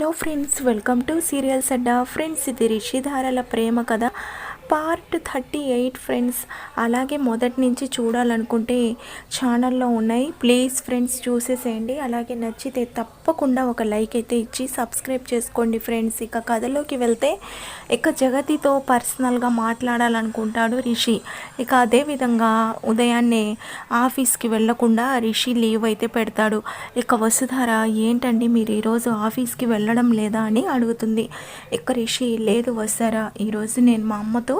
Hello friends welcome to serials Adda friends ఇది రిషిధారల ప్రేమ కథ. Part thirty eight friends. అలాగే మొదటి నుంచి చూడాలనుకుంటే ఛానల్లో ఉన్నాయి. ప్లీజ్ ఫ్రెండ్స్ చూసేసేయండి. అలాగే నచ్చితే తప్పకుండా ఒక లైక్ అయితే ఇచ్చి సబ్స్క్రైబ్ చేసుకోండి ఫ్రెండ్స్. ఇక కథలోకి వెళ్తే ఇక జగతితో పర్సనల్గా మాట్లాడాలనుకుంటాడు రిషి. ఇక అదేవిధంగా ఉదయాన్నే ఆఫీస్కి వెళ్ళకుండా రిషి లీవ్ అయితే పెడతాడు. ఇక వసుధార ఏంటండి మీరు ఈరోజు ఆఫీస్కి వెళ్ళడం లేదా? అని అడుగుతుంది. ఇక రిషి లేదు వస్తారా ఈరోజు నేను మా అమ్మతో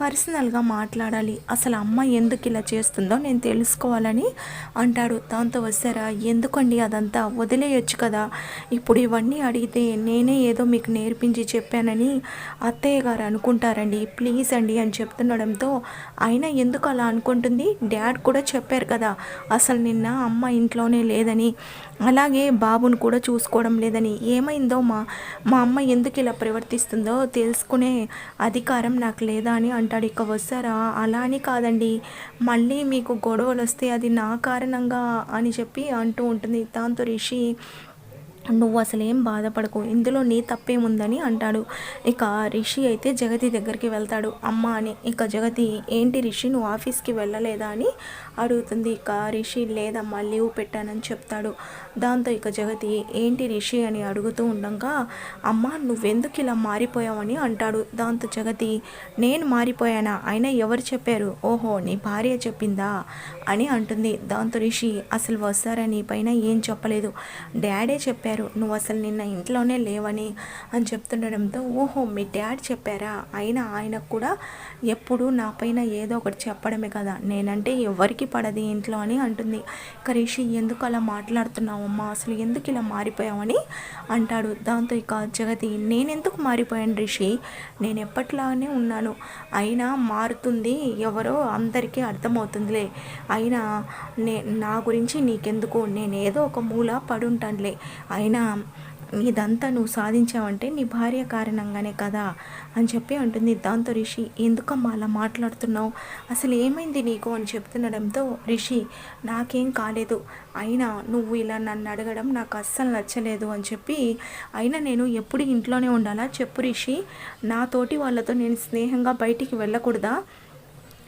పర్సనల్గా మాట్లాడాలి. అసలు అమ్మ ఎందుకు ఇలా చేస్తుందో నేను తెలుసుకోవాలని అంటాడు. దాంతో వస్తారా? ఎందుకండి అదంతా? వదిలేయొచ్చు కదా. ఇప్పుడు ఇవన్నీ అడిగితే నేనే ఏదో మీకు నేర్పించి చెప్పానని అత్తయ్య గారు అనుకుంటారండి. ప్లీజ్ అండి అని చెప్తుండడంతో అయినా ఎందుకు అలా అనుకుంటుంది? డాడ్ కూడా చెప్పారు కదా. అసలు నిన్న అమ్మ ఇంట్లోనే లేదని. అలాగే బాబును కూడా చూసుకోవడం లేదని. ఏమైందో మా మా అమ్మ ఎందుకు ఇలా ప్రవర్తిస్తుందో తెలుసుకునే అధికారం నాకు లేదా అని ఉంటాడు ఇక వస్తారా? అలా అని కాదండి. మళ్ళీ మీకు గొడవలు వస్తే అది నా కారణంగా అని చెప్పి అంటూ ఉంటుంది. దాంతో రిషి నువ్వు అసలు ఏం బాధపడకు ఇందులో నీ తప్పేముందని అంటాడు. ఇక రిషి అయితే జగతి దగ్గరికి వెళ్తాడు. అమ్మ అని. ఇక జగతి ఏంటి రిషి నువ్వు ఆఫీస్కి వెళ్ళలేదా అని అడుగుతుంది. ఇక రిషి లేదమ్మా లీవ్ పెట్టానని చెప్తాడు. దాంతో ఇక జగతి ఏంటి రిషి అని అడుగుతూ ఉండగా అమ్మ నువ్వెందుకు ఇలా మారిపోయావని అంటాడు. దాంతో జగతి నేను మారిపోయానా? అయినా ఎవరు చెప్పారు? ఓహో నీ భార్య చెప్పిందా? అని అంటుంది. దాంతో రిషి అసలు వస్తారా నీ పైన? ఏం చెప్పలేదు. డాడే చెప్పారు. నువ్వు అసలు నిన్న ఇంట్లోనే లేవని అని చెప్తుండడంతో ఓహో మీ డాడ్ చెప్పారా? అయినా ఆయనకు కూడా ఎప్పుడు నా పైన ఏదో ఒకటి చెప్పడమే కదా. నేనంటే ఎవరికి పడది ఇంట్లో అని అంటుంది. కరీషి ఎందుకు అలా మాట్లాడుతున్నావమ్మా అసలు ఎందుకు ఇలా మారిపోయావని అంటాడు. దాంతో ఇక జగతి నేనెందుకు మారిపోయాను రిషి? నేను ఎప్పట్లానే ఉన్నాను. అయినా మారుతుంది ఎవరో అందరికీ అర్థమవుతుందిలే. అయినా నే నా గురించి నీకెందుకు? నేను ఏదో ఒక మూల పడుంటానులే. అయినా అయినా ఇదంతా నువ్వు సాధించావంటే నీ భార్య కారణంగానే కదా అని చెప్పి అంటుంది దాంతో రిషి. ఎందుకమ్మా అలా మాట్లాడుతున్నావు? అసలు ఏమైంది నీకు అని చెప్తుండడంతో రిషి నాకేం కాలేదు. అయినా నువ్వు ఇలా నన్ను అడగడం నాకు అస్సలు నచ్చలేదు అని చెప్పి అయినా నేను ఎప్పుడు ఇంట్లోనే ఉండాలా? చెప్పు రిషి. నాతోటి వాళ్ళతో నేను స్నేహంగా బయటికి వెళ్ళకూడదా?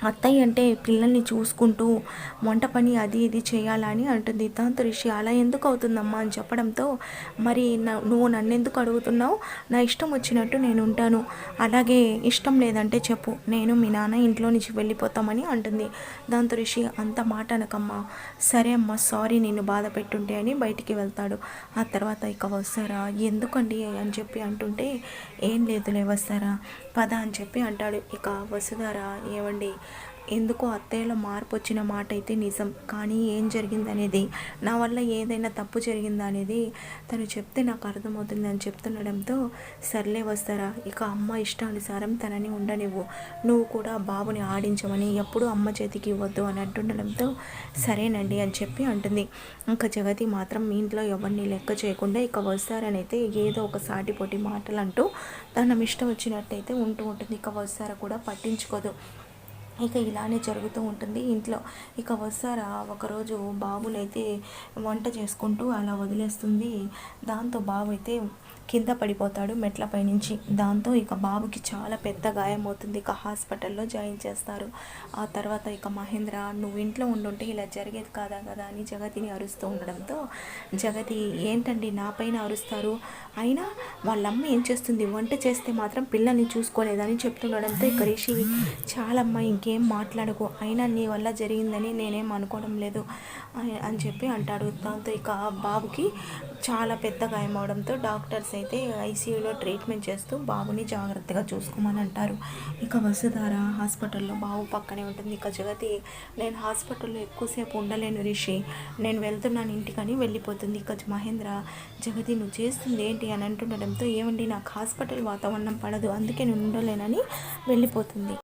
అత్తయ్య అంటే పిల్లల్ని చూసుకుంటూ వంట పని అది ఇది చేయాలని అంటుంది. దాంతో రిషి అలా ఎందుకు అవుతుందమ్మా? అని చెప్పడంతో మరి నువ్వు నన్ను ఎందుకు అడుగుతున్నావు? నా ఇష్టం వచ్చినట్టు నేను ఉంటాను. అలాగే ఇష్టం లేదంటే చెప్పు. నేను మీ నాన్న ఇంట్లో నుంచి వెళ్ళిపోతామని అంటుంది. దాంతో రిషి అంత మాట అనకమ్మా. సరే అమ్మా సారీ నేను బాధ పెట్టుంటే అని బయటికి వెళ్తాడు. ఆ తర్వాత ఇక వస్తారా? ఎందుకండి? అని చెప్పి అంటుంటే ఏం లేదులే వస్తారా? పద అని చెప్పి అంటాడు. ఇక వసుధారా ఏమండి ఎందుకో అత్తయ్యలో మార్పు వచ్చిన మాట అయితే నిజం. కానీ ఏం జరిగిందనేది నా వల్ల ఏదైనా తప్పు జరిగిందా అనేది తను చెప్తే నాకు అర్థమవుతుంది అని చెప్తుండడంతో సర్లే వస్తారా ఇక అమ్మ ఇష్టానుసారం తనని ఉండనివ్వు. నువ్వు కూడా బాబుని ఆడించమని ఎప్పుడు అమ్మ చేతికి ఇవ్వద్దు అని అంటుండడంతో సరేనండి అని చెప్పి అంటుంది. ఇంకా జగతి మాత్రం మీ ఇంట్లో ఎవరిని లెక్క చేయకుండా ఇక వస్తారని అయితే ఏదో ఒక సాటిపోటి మాటలు అంటూ తన ఇష్టం వచ్చినట్టయితే ఉంటూ ఉంటుంది. ఇక వస్తారా కూడా పట్టించుకోదు. ఇక ఇలానే జరుగుతూ ఉంటుంది. ఇంట్లో ఇక వస్తారా? ఒకరోజు బాబునైతే వంట చేసుకుంటూ అలా వదిలేస్తుంది. దాంతో బాబు అయితే కింద పడిపోతాడు మెట్లపై నుంచి దాంతో ఇక బాబుకి చాలా పెద్ద గాయం అవుతుంది ఇక హాస్పిటల్లో జాయిన్ చేస్తారు. ఆ తర్వాత ఇక మహేంద్ర నువ్వు ఇంట్లో ఉండుంటే ఇలా జరిగేది కాదా కదా అని జగతిని అరుస్తూ ఉండడంతో జగతి ఏంటండి నా పైన అరుస్తారు? అయినా వాళ్ళమ్మ ఏం చేస్తుంది? వంట చేస్తే మాత్రం పిల్లల్ని చూసుకోలేదని చెప్తుండడంతో ఇక రిషి చాలమ్మ ఇంకేం మాట్లాడకు. అయినా నీ వల్ల జరిగిందని నేనేం అనుకోవడం లేదు అని చెప్పి అంటాడు. దాంతో ఇక బాబుకి చాలా పెద్ద గాయం అవడంతో డాక్టర్స్ అయితే ఐసీయూలో ట్రీట్మెంట్ చేస్తూ బాబుని జాగ్రత్తగా చూసుకోమని అంటారు ఇక వసుధార హాస్పిటల్లో బాబు పక్కనే ఉంటుంది. ఇక జగతి నేను హాస్పిటల్లో ఎక్కువసేపు ఉండలేను రిషి. నేను వెళ్తున్నాను ఇంటికని వెళ్ళిపోతుంది. ఇక మహేంద్ర జగతి నువ్వు చేస్తుంది ఏంటి? అని అంటుండడంతో ఏమండి నాకు హాస్పిటల్ వాతావరణం పడదు. అందుకే నేను ఉండలేనని వెళ్ళిపోతుంది.